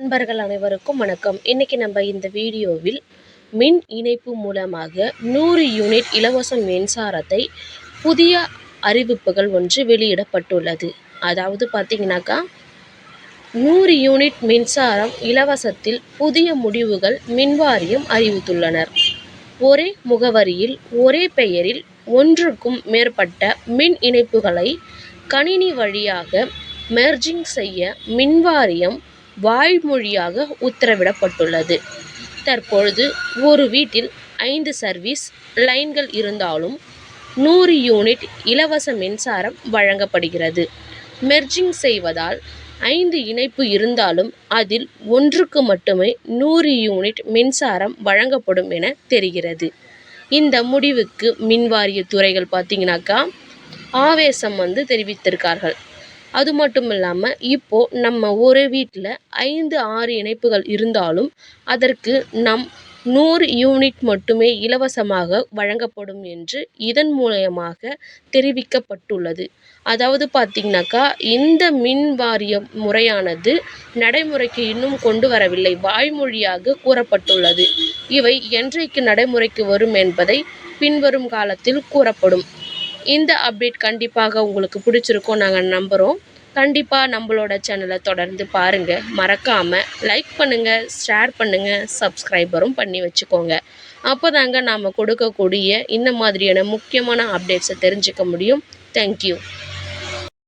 நண்பர்கள் அனைவருக்கும் வணக்கம். இன்னைக்கு நம்ம இந்த வீடியோவில் மின் இணைப்பு மூலமாக நூறு யூனிட் இலவச மின்சாரத்தை புதிய அறிவிப்புகள் ஒன்று வெளியிடப்பட்டுள்ளது. அதாவது பார்த்தீங்கன்னாக்கா நூறு யூனிட் மின்சாரம் இலவசத்தில் புதிய முடிவுகள் மின்வாரியம் அறிவித்துள்ளனர். ஒரே முகவரியில் ஒரே பெயரில் ஒன்றுக்கும் மேற்பட்ட மின் இணைப்புகளை கணினி வழியாக மெர்ஜிங் செய்ய மின்வாரியம் வாய்மொழியாக உத்தரவிடப்பட்டுள்ளது. தற்பொழுது ஒரு வீட்டில் ஐந்து சர்வீஸ் லைன்கள் இருந்தாலும் நூறு யூனிட் இலவச மின்சாரம் வழங்கப்படுகிறது. மெர்ஜிங் செய்வதால் ஐந்து இணைப்பு இருந்தாலும் அதில் ஒன்றுக்கு மட்டுமே நூறு யூனிட் மின்சாரம் வழங்கப்படும் என தெரிகிறது. இந்த முடிவுக்கு மின்வாரிய துறைகள் பார்த்தீங்கன்னாக்கா ஆவேசம் வந்து தெரிவித்திருக்கார்கள். அது மட்டும் இல்லாமல் இப்போது நம்ம ஒரு வீட்டில் ஐந்து ஆறு இணைப்புகள் இருந்தாலும் அதற்கு நம் நூறு யூனிட் மட்டுமே இலவசமாக வழங்கப்படும் என்று இதன் மூலயமாக தெரிவிக்கப்பட்டுள்ளது. அதாவது பார்த்திங்கனாக்கா இந்த மின் வாரிய முறையானது நடைமுறைக்கு இன்னும் கொண்டு வரவில்லை. வாய்மொழியாக கூறப்பட்டுள்ளது. இவை என்றைக்கு நடைமுறைக்கு வரும் என்பதை பின்வரும் காலத்தில் கூறப்படும். இந்த அப்டேட் கண்டிப்பாக உங்களுக்கு பிடிச்சிருக்கும் நாங்கள் நம்புகிறோம் கண்டிப்பாக நம்மளோட சேனலை தொடர்ந்து பாருங்கள் மறக்காமல் லைக் பண்ணுங்கள் ஷேர் பண்ணுங்கள் சப்ஸ்கிரைபரும் பண்ணி வச்சுக்கோங்க. அப்போ தாங்க நாம் கொடுக்கக்கூடிய இந்த மாதிரியான முக்கியமான அப்டேட்ஸை தெரிஞ்சுக்க முடியும். தேங்க்யூ